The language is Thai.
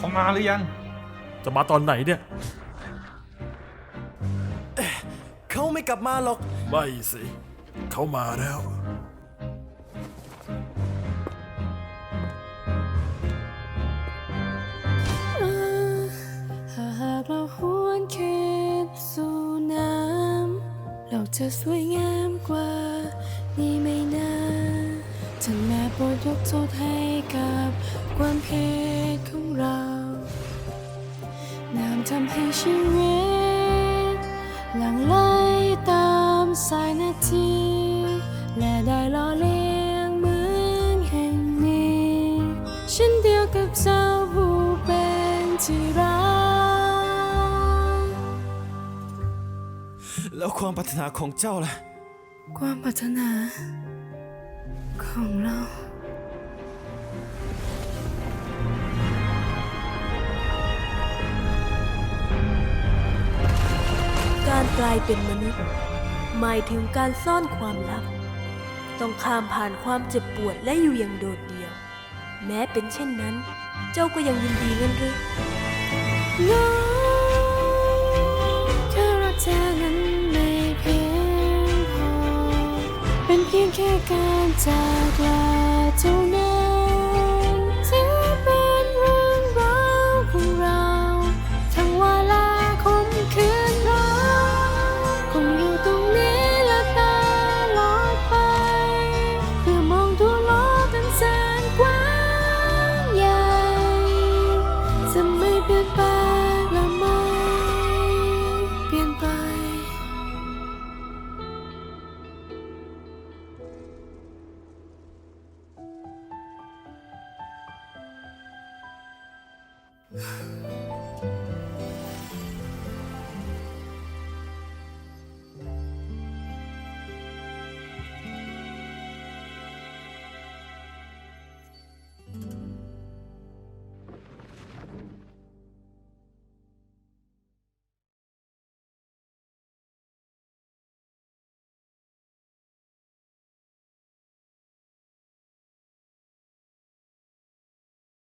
เขามาหรือยัง จะมาตอนไหนเนี่ย เขาไม่กลับมาหรอก ไม่สิ เขามาแล้วถ้าหากเราหวนคิดสู่น้ำเราจะสวยงามกว่า นี่ไม่นานถึงแม้โปรดยกโทษให้กับความผิดของเรา น้ำทำให้ชีวิตหลั่งไหลตามสายนาที และได้ล่อเลี้ยงเมืองแห่งนี้เช่นเดียวกับเจ้าผู้เป็นที่รักแล้วความปรารถนาของเจ้าล่ะ ความปรารถนา การกลายเป็นมนุษย์ หมายถึงการซ่อนความลับ ต้องข้ามผ่านความเจ็บปวดและอยู่อย่างโดดเดี่ยว แม้เป็นเช่นนั้น เจ้าก็ยังยินดีงั้นหรือน้องแค่รักเธอนั้นไม่เพียงพอ เป็นเพียงแค่การจากลาเท่านั้น Yeah.